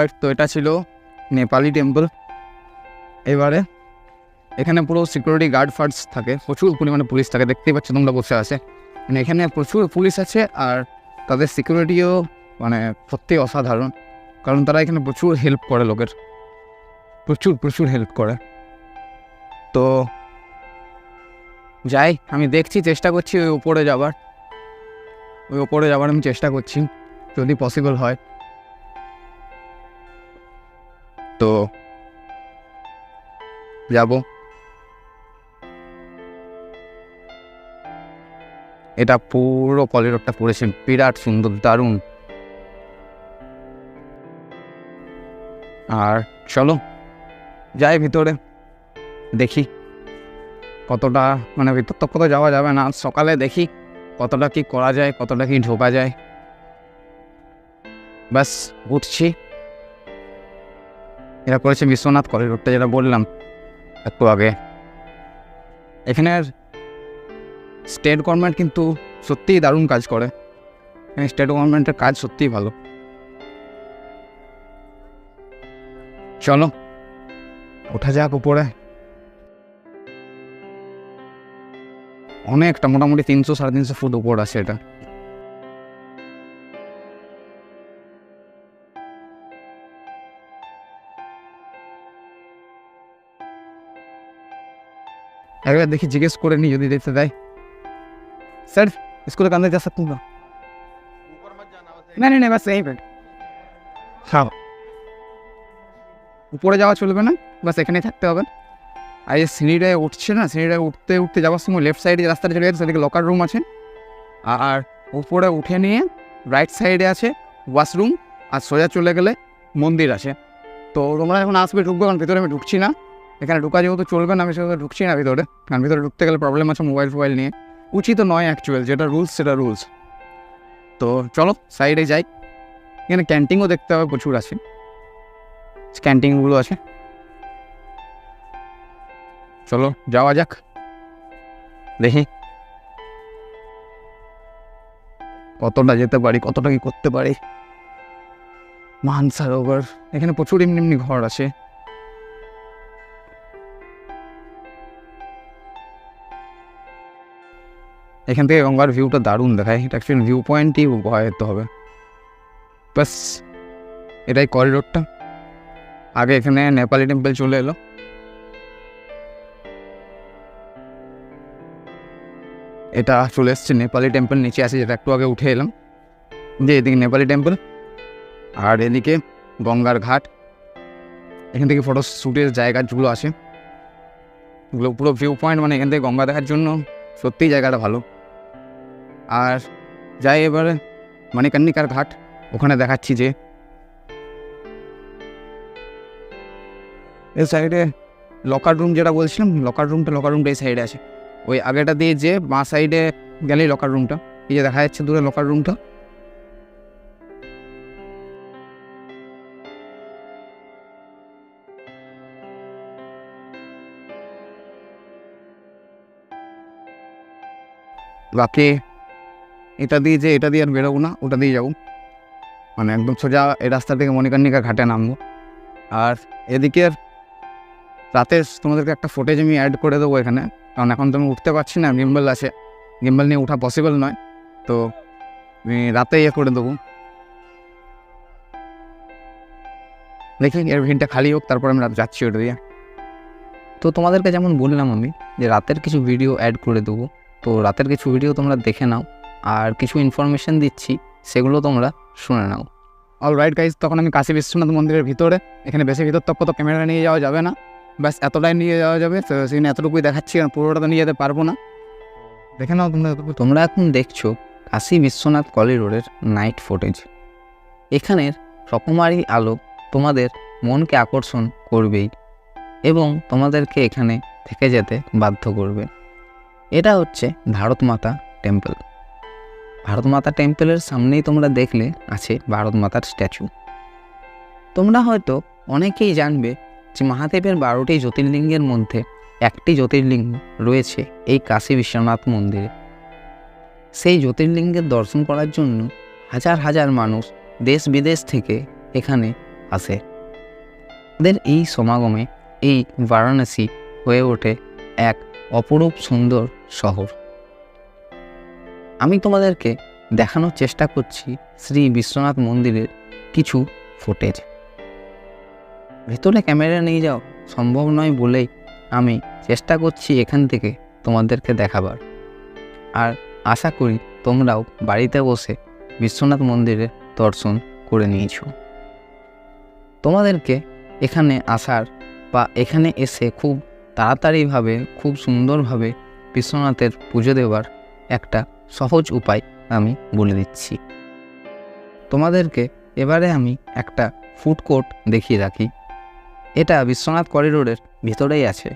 Alright তো এটা ছিল নেপালি টেম্পল এবারে এখানে পুরো সিকিউরিটি গার্ড ফার্ডস থাকে, প্রচুর পরিমাণে পুলিশ থাকে, দেখতেই পাচ্ছ তোমরা বসে আছে। মানে এখানে প্রচুর পুলিশ আছে আর তাদের সিকিউরিটিও মানে সত্যি অসাধারণ, কারণ তারা এখানে প্রচুর হেল্প করে লোকের। প্রচুর প্রচুর হেল্প করে। তো যাই, আমি দেখছি, চেষ্টা করছি ওই উপরে যাবার। ওই উপরে যাবার আমি চেষ্টা করছি, যদি পসিবল হয়। তো, যাব। এটা পুরো কলিডোরটা পড়েছে, বিরাট সুন্দর, দারুণ। আর চলো, যাই ভিতরে, দেখি। কতটা মানে ভিতর তো কত যাওয়া যাবে না, সকালে দেখি কতটা কি করা যায়, কতটা কি ঢোকা যায়। ব্যাস, উঠছি। এটা করেছে বিশ্বনাথ করিডোরটা যেটা বললাম একটু আগে। এখানের স্টেট গভর্নমেন্ট কিন্তু সত্যিই দারুণ কাজ করে। স্টেট গভর্নমেন্টের কাজ সত্যিই ভালো। চলো, ওঠা যাক উপরে। অনেকটা, মোটামুটি তিনশো, সাড়ে তিনশো ফুট উপর আছে এটা। একবার দেখি জিজ্ঞেস করে নি যদি দেখতে দেয় স্যার স্কুলে কান্দে যা सकता हूँ না না না বাস এই হ্যাঁ উপরে যাওয়া চলবে না বাস এখানেই থাকতে হবে আর এই সিঁড়িটায় উঠছে না সিঁড়িটায় উঠতে উঠতে যাওয়ার সময় লেফট সাইডে যে রাস্তাটা চলে গেছে সেদিকে লকার রুম আছে আর উপরে উঠে নিয়ে রাইট সাইডে আছে ওয়াশরুম আর সোজা চলে গেলে মন্দির আছে তো তোমরা এখন আসবে ঢুকবে কারণ ভিতরে আমি ঢুকছি না এখানে ঢুকা যেহেতু চলবে না, আমি সেহেতু ঢুকছি না ভিতরে। কারণ ভিতরে ঢুকতে গেলে প্রবলেম আছে মোবাইল ফোবাইল নিয়ে। উচিত নয় অ্যাকচুয়াল যেটা রুলস সেটা রুলস তো চলো সাইডে যাই। এখানে ক্যান্টিনও দেখতে হবে, প্রচুর আছে। ক্যান্টিনগুলো আছে। চলো, যাওয়া যাক। দেখি। কতটা যেতে পারি, কতটা কি করতে পারি। মানসারোবর। এখানে প্রচুর এমনি এমনি ঘর আছে। এখান থেকে গঙ্গার ভিউটা দারুণ দেখায়। এটা অ্যাকচুয়ালি ভিউ পয়েন্টই ভয় যেতে হবে। বাস এটাই করিডোরটা আগে এখানে নেপালি টেম্পল চলে এলো। এটা চলে এসছে নেপালি টেম্পল নিচে আছে যেটা একটু আগে উঠে এলাম। যে এদিকে নেপালি টেম্পল আর এদিকে গঙ্গার ঘাট। এখান থেকে ফটো শ্যুটের জায়গা যেগুলো আছে। এগুলো পুরো ভিউ পয়েন্ট মানে এখান থেকে গঙ্গা দেখার জন্য সত্যিই জায়গাটা ভালো। আর যাই এবারে, মানিকান্নিকার ঘাট, ওখানে দেখাচ্ছি যে এই সাইডে লকার রুম যেটা বলছিলাম লকার রুমটা লকার রুমটা এই সাইডে আছে। ওই আগেটা দিয়ে যে বাঁ সাইডে গেলেই লকার রুমটা এই যে দেখা যাচ্ছে দূরে লকার রুমটা বাকি এটা দিয়ে যে এটা দিয়ে আর বেরোবো না, ওটা দিয়ে যাব। মানে একদম সোজা এই রাস্তা থেকে মণিকর্ণিকা ঘাটে নামবো। আর এদিকে রাতে তোমাদেরকে একটা ফুটেজ আমি অ্যাড করে দেবো এখানে। কারণ এখন তো আমি উঠতে পারছি না গিম্বল আছে। গিম্বল নিয়ে ওঠা পসিবল নয়। তো আমি রাতে ইয়ে করে দেবো। দেখি, এর ভিনটা খালি হোক, তারপর আমি রাত যাচ্ছি ওটা দিয়ে। তো তোমাদেরকে যেমন বললাম আমি, যে রাতের কিছু ভিডিও অ্যাড করে দেবো। তো রাতের কিছু ভিডিও তোমরা দেখে নাও। আর কিছু ইনফরমেশন দিচ্ছি সেগুলো তোমরা শুনে নাও। অল রাইট গাইজ তখন আমি কাশী বিশ্বনাথ মন্দিরের ভিতরে এখানে বেশি ভিতর তক তো ক্যামেরা নিয়ে যাওয়া যাবে না। ব্যাস এতটাই নিয়ে যাওয়া যাবে তো সেখানে এতটুকুই দেখাচ্ছি কারণ পুরোটা তো নিয়ে যেতে পারব না। দেখে নাও তোমরা। তোমরা এখন দেখছ কাশী বিশ্বনাথ কলিডোরের নাইট ফুটেজ এখানের রকমারি আলো তোমাদের মনকে আকর্ষণ করবেই এবং তোমাদেরকে এখানে থেকে যেতে বাধ্য করবে। এটা হচ্ছে ভারত মাতা টেম্পল ভারত মাতা টেম্পলের সামনেই তোমরা দেখলে আছে ভারত মাতার স্ট্যাচু। তোমরা হয়তো অনেকেই জানবে যে মহাদেবের বারোটি জ্যোতির্লিঙ্গের মধ্যে একটি জ্যোতির্লিঙ্গ রয়েছে এই কাশী বিশ্বনাথ মন্দিরে। সেই জ্যোতির্লিঙ্গের দর্শন করার জন্য হাজার হাজার মানুষ দেশ বিদেশ থেকে এখানে আসে। তাদের এই সমাগমে এই বারাণসী হয়ে ওঠে এক অপরূপ সুন্দর শহর। আমি তোমাদেরকে দেখানোর চেষ্টা করছি শ্রী বিশ্বনাথ মন্দিরের কিছু ফুটেজ। ভেতরে ক্যামেরা নিয়ে যাও, সম্ভব নয় বলেই আমি চেষ্টা করছি এখান থেকে তোমাদেরকে দেখাবার। আর আশা করি তোমরাও বাড়িতে বসে বিশ্বনাথ মন্দিরের দর্শন করে নিয়েছো। তোমাদেরকে এখানে আসার বা এখানে এসে খুব তাড়াতাড়িভাবে, খুব সুন্দরভাবে বিশ্বনাথের পুজো দেওয়ার একটা সহজ উপায় আমি বলে দিচ্ছি। তোমাদেরকে এবারে আমি একটা ফুড কোর্ট দেখিয়ে রাখি। এটা বিশ্বনাথ করিডোরের ভিতরেই আছে।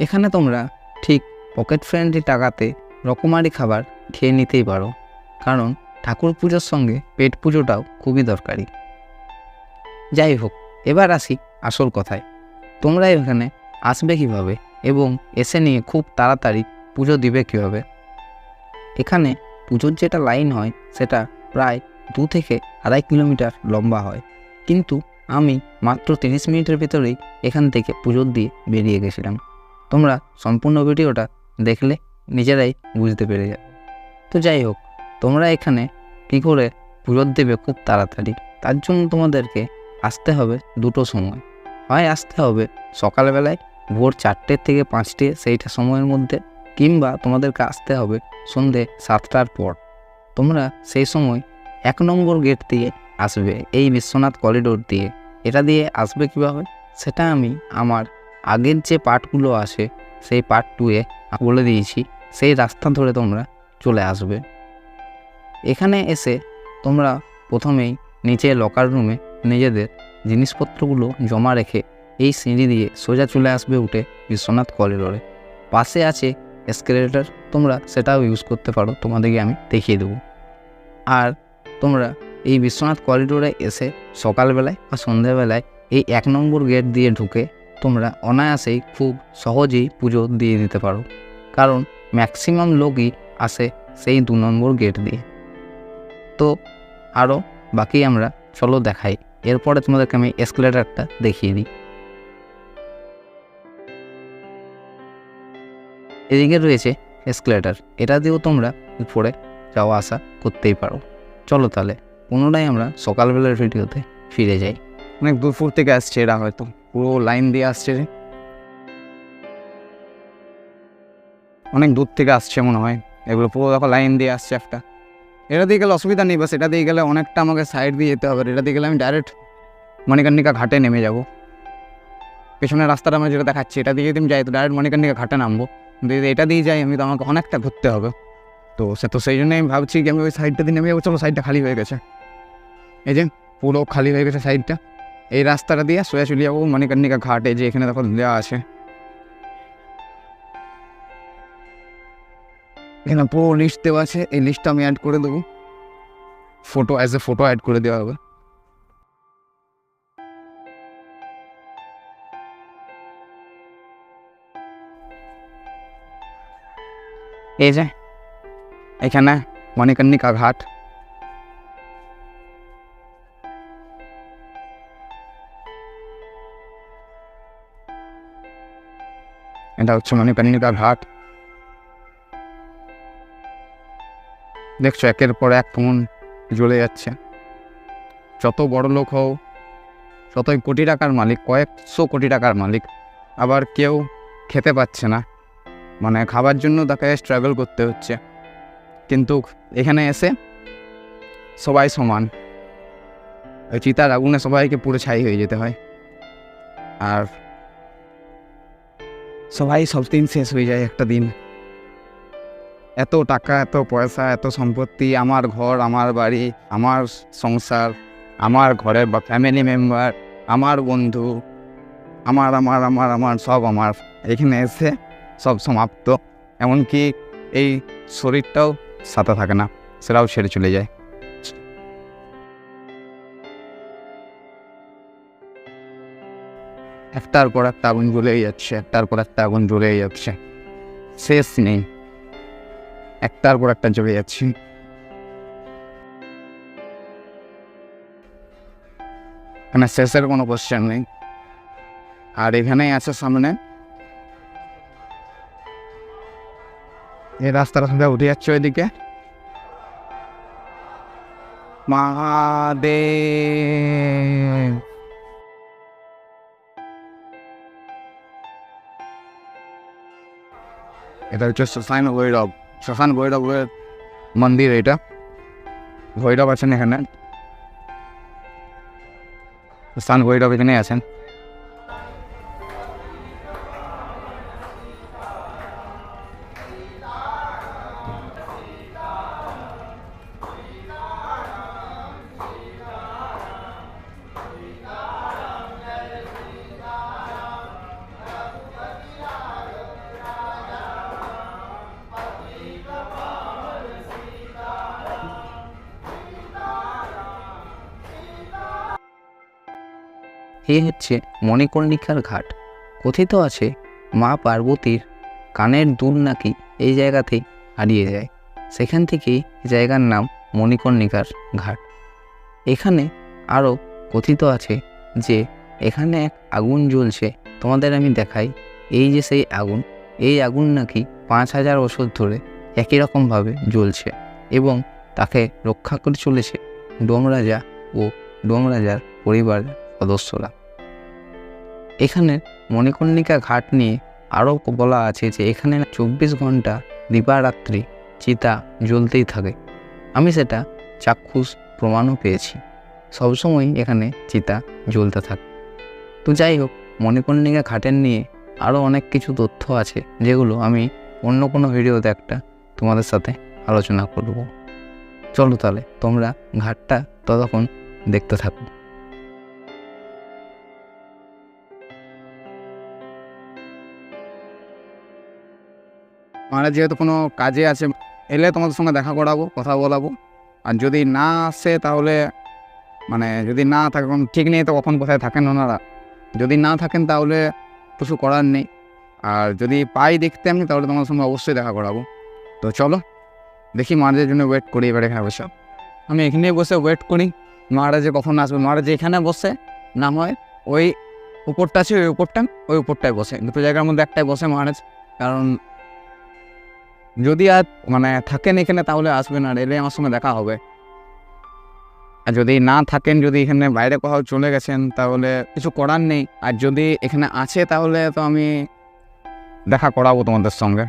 এখানে তোমরা ঠিক পকেট ফ্রেন্ডলি টাকাতে রকমারি খাবার খেয়ে নিতেই পারো। কারণ ঠাকুর পুজোর সঙ্গে পেট পুজোটাও খুবই দরকারি। যাই হোক, এবার আসি আসল কথায়। তোমরা এখানে আসবে কীভাবে এবং এসে নিয়ে খুব তাড়াতাড়ি পুজো দিবে কীভাবে? এখানে পুজোর যেটা লাইন হয়, সেটা প্রায় দু থেকে আড়াই কিলোমিটার লম্বা হয়। কিন্তু আমি মাত্র তিরিশ মিনিটের ভেতরেই এখান থেকে পুজোর দিয়ে বেরিয়ে গেছিলাম। তোমরা সম্পূর্ণ ভিডিওটা দেখলে নিজেরাই বুঝতে পেরে যাবে। তো যাই হোক, তোমরা এখানে কী করে পুজোর দেবে খুব তাড়াতাড়ি, তার জন্য তোমাদেরকে আসতে হবে দুটো সময়। হয় আসতে হবে সকালবেলায় ভোর চারটের থেকে পাঁচটে সেইটা সময়ের মধ্যে কিংবা তোমাদেরকে আসতে হবে সন্ধে সাতটার পর। তোমরা সেই সময় এক নম্বর গেট দিয়ে আসবে, এই বিশ্বনাথ করিডোর দিয়ে। এটা দিয়ে আসবে কীভাবে? সেটা আমি আমার আগের যে পার্টগুলো আসে, সেই পার্ট টুয়ে বলে দিয়েছি। সেই রাস্তা ধরে তোমরা চলে আসবে। এখানে এসে তোমরা প্রথমেই নিচে লকার রুমে নিজেদের জিনিসপত্রগুলো জমা রেখে এই সিঁড়ি দিয়ে সোজা চলে আসবে উঠে বিশ্বনাথ করিডোরে। পাশে আছে এসকেলেটার তোমরা সেটাও ইউজ করতে পারো, তোমাদেরকে আমি দেখিয়ে দেবো। আর তোমরা এই বিশ্বনাথ করিডোরে এসে সকালবেলায় বা সন্ধ্যাবেলায় এই এক নম্বর গেট দিয়ে ঢুকে তোমরা অনায়াসেই খুব সহজেই পুজো দিয়ে দিতে পারো। কারণ ম্যাক্সিমাম লোকই আসে সেই দু নম্বর গেট দিয়ে। তো আরও বাকি আমরা চলো দেখাই। এরপরে তোমাদেরকে আমি এসকেলেটারটা দেখিয়ে দিই। এদিকে রয়েছে এসকেলেটার এটা দিয়েও তোমরা উপরে যাওয়া আসা করতেই পারো। চলো তাহলে, পুনরায় আমরা সকালবেলার ভিডিওতে ফিরে যাই। অনেক দূর ফুর থেকে আসছে এরা হয়তো। পুরো লাইন দিয়ে আসছে অনেক দূর থেকে আসছে মনে হয়। এগুলো পুরো দেখো লাইন দিয়ে আসছে একটা। এটা দিয়ে গেলে অসুবিধা নেই, বাস এটা দিয়ে গেলে অনেকটা আমাকে সাইড দিয়ে যেতে হবে। এটা দিয়ে গেলে আমি ডাইরেক্ট মণিকর্ণিকা ঘাটে নেমে যাব। পেছনের রাস্তাটা আমরা যেটা দেখাচ্ছি, এটা দিয়ে যদি আমি যাই, তো ডাইরেক্ট মণিকর্ণিকা ঘাটে নামবো। যদি এটা দিয়ে যাই, আমি তো আমাকে অনেকটা ঘুরতে হবে। তো সে তো সেই জন্যই আমি ভাবছি কি আমি ওই সাইডটা দিয়ে নেমে যাব চলো সাইডটা খালি হয়ে গেছে। এই যে, পুরো খালি হয়ে গেছে সাইডটা। এই রাস্তাটা দিয়ে সোজা চলে যাব মণিকর্ণিকা ঘাটে, যে এখানে দেখো দেওয়া আছে। এখানে পুরো লিস্ট দেওয়া আছে, এই লিস্টটা আমি অ্যাড করে দেবো। Photo as a photo add করে দেওয়া হবে। এই যে, এখানে মণিকর্ণিকা ঘাট। এটা হচ্ছে মণিকর্ণিকা ঘাট। দেখছ, একের পর এক কেমন জ্বলে যাচ্ছে। যত বড় লোক হও, যতই কোটি টাকার মালিক, কয়েকশো কোটি টাকার মালিক, আবার কেউ খেতে পাচ্ছে না। মানে খাবার জন্য তাকে স্ট্রাগল করতে হচ্ছে। কিন্তু এখানে এসে সবাই সমান। ওই চিতার আগুনে সবাইকে পুরো ছাই হয়ে যেতে হয়। আর সবাই সব দিন শেষ হয়ে যায় একটা দিন। এত টাকা, এত পয়সা, এত সম্পত্তি, আমার ঘর, আমার বাড়ি, আমার সংসার, আমার ঘরের বা ফ্যামিলি মেম্বার আমার বন্ধু, আমার আমার আমার আমার, সব আমার। এখানে এসে সব সমাপ্ত। এমনকি এই শরীরটাও সাথে থাকে না, সেটাও ছেড়ে চলে যায়। একটার পর একটা আগুন জ্বলেই যাচ্ছে, একটার পর একটা আগুন জ্বলেই যাচ্ছে। শেষ নেই। একটার পর একটা জ্বলে যাচ্ছে। এখানে শেষের কোনো কোশ্চেন নেই। আর এখানেই আছে সামনে। এই রাস্তাটা সোজা উঠে যাচ্ছে ওইদিকে মহাদেব। এটা হচ্ছে শ্মশান ভৈরব। শ্মশান ভৈরবের মন্দির এটা। ভৈরব আছেন এখানে। শ্মশান ভৈরব এখানে আছেন। এই হচ্ছে মণিকর্ণিকার ঘাট। কথিত আছে, মা পার্বতীর কানের দুল নাকি এই জায়গাতেই হারিয়ে যায়। সেখান থেকেই জায়গার নাম মণিকর্ণিকার ঘাট। এখানে আরও কথিত আছে যে, এখানে এক আগুন জ্বলছে। তোমাদের আমি দেখাই। এই যে সেই আগুন, এই আগুন নাকি পাঁচ হাজার বছর ধরে একই রকমভাবে জ্বলছে এবং তাকে রক্ষা করে চলেছে ডোমরাজা ও ডোমরাজার পরিবারের সদস্যরা। এখানে মণিকর্ণিকা ঘাট নিয়ে আরও বলা আছে যে এখানে চব্বিশ ঘণ্টা দিবারাত্রি চিতা জ্বলতেই থাকে। আমি সেটা চাক্ষুষ প্রমাণও পেয়েছি। সবসময় এখানে চিতা জ্বলতে থাকে। তো যাই হোক, মণিকর্ণিকা ঘাটের নিয়ে আরও অনেক কিছু তথ্য আছে, যেগুলো আমি অন্য কোনো ভিডিওতে একটা তোমাদের সাথে আলোচনা করব। চলো তাহলে, তোমরা ঘাটটা ততক্ষণ দেখতে থাকো। মানে যেহেতু কোনো কাজে আছে, এলে তোমাদের সঙ্গে দেখা করাবো, কথা বলাবো। আর যদি না আসে তাহলে মানে যদি না থাকে কোনো ঠিক নেই তো কখন কোথায় থাকেন ওনারা। যদি না থাকেন তাহলে কিছু করার নেই। আর যদি পাই দেখতে আমি, তাহলে তোমাদের সঙ্গে অবশ্যই দেখা করাবো। তো চলো, দেখি মহারাজের জন্য ওয়েট করি এবার এখানে বসে। আমি এখানেই বসে ওয়েট করি। মহারাজে কখন আসবে? মহারাজ এখানে বসে, না হয় ওই উপরটা আছে, ওই উপরটা, ওই উপরটায় বসে। দুটো জায়গার মধ্যে একটাই বসে মহারাজ। কারণ যদি আর মানে থাকেন এখানে, তাহলে আসবেন আর এলে আমার সঙ্গে দেখা হবে। আর যদি না থাকেন, যদি এখানে বাইরে কোথাও চলে গেছেন, তাহলে কিছু করার নেই। আর যদি এখানে আছে, তাহলে তো আমি দেখা করাবো তোমাদের সঙ্গে।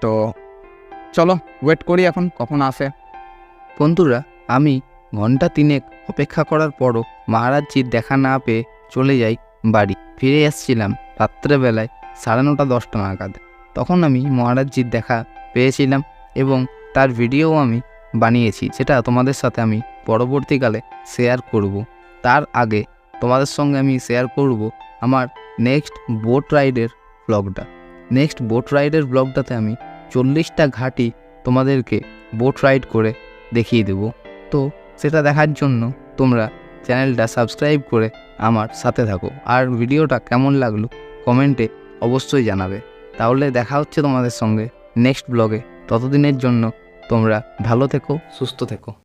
তো চলো ওয়েট করি এখন, কখন আসে। বন্ধুরা, আমি ঘণ্টা তিনেক অপেক্ষা করার পরও মহারাজজির দেখা না পেয়ে চলে যাই বাড়ি। ফিরে এসেছিলাম রাত্রেবেলায় সাড়ে নটা দশটা নাগাদ। তখন আমি মহারাজজির দেখা পেয়েছিলাম এবং তার ভিডিও আমি বানিয়েছি যেটা তোমাদের সাথে আমি পরবর্তীকালে শেয়ার করব। তার আগে তোমাদের সঙ্গে আমি শেয়ার করব আমার নেক্সট বোট রাইডের ব্লগটা নেক্সট বোট রাইডের ব্লগটাতে আমি চল্লিশটা ঘাটি তোমাদেরকে বোট রাইড করে দেখিয়ে দেব। তো সেটা দেখার জন্য তোমরা চ্যানেলটা সাবস্ক্রাইব করে আমার সাথে থাকো। আর ভিডিওটা কেমন লাগল কমেন্টে অবশ্যই জানাবে। তাহলে দেখা হচ্ছে তোমাদের সঙ্গে নেক্সট ব্লগে। ততদিনের জন্য তোমরা ভালো থেকো সুস্থ থেকো।